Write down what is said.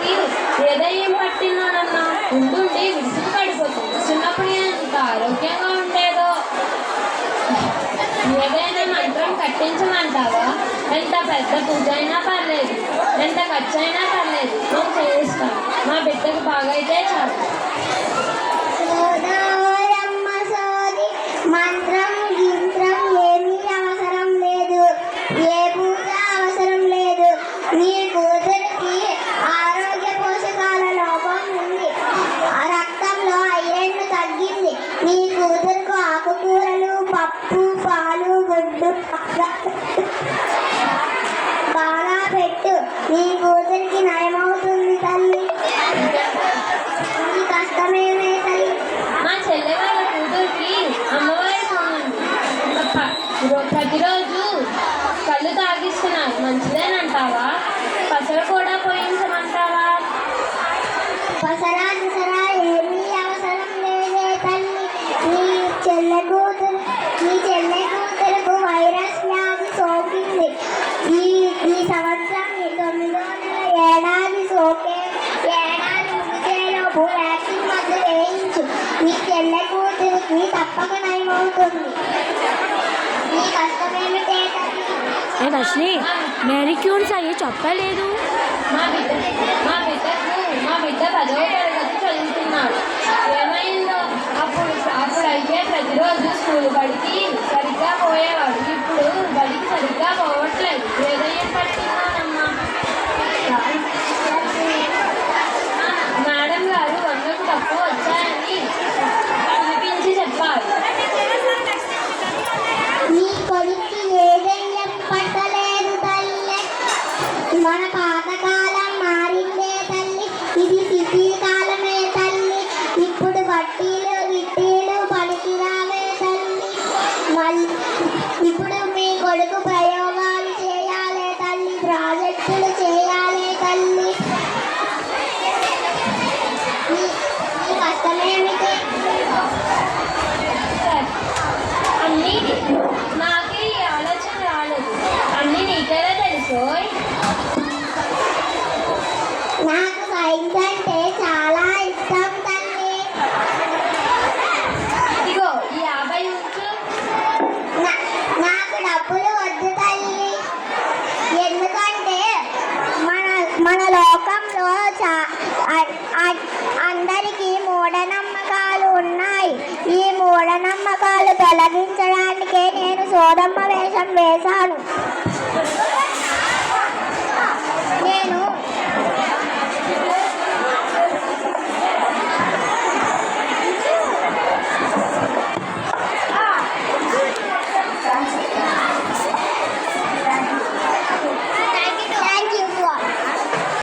నాకు హృదయం పట్టినానన్న ఉంటుండి విసుగు పడిపోతుంది చిన్నప్పుడు ఎంత ఆరోగ్యంగా ఉండేదో. ఏదైనా మంత్రం కట్టించమంటావా? ఎంత పెద్ద పూజ అయినా పర్లేదు. ఎంత ఖర్చు అయినా పర్లేదు. మేము చేయిస్తాం మా బిడ్డకు బాగైతే చాలు. బాగా పెట్టు. నీ కూతురికి నయమవుతుంది తల్లి. కష్టమేమే తల్లి. మా చెల్లె వాళ్ళ కూతురికి అమ్మవారి ప్రతిరోజు సంవత్సరం తొమ్మిదో నెల ఏడాది సోకే ఏడాది ముగిసేలోపు వ్యాక్సిన్ మందు వేయించు చెల్ల కూతురికి తప్పక నయమవుతుంది కష్టమేమిటే మేరీ చెప్పలేదు మా బిడ్డ మా మా బిడ్డ తరగతి చదువుతున్నాడు. ఏమైందో? అప్పుడు అయితే ప్రతిరోజు స్కూల్ బడికి సాధించడానికే నేను సోదమ్మ వేషం వేశాను.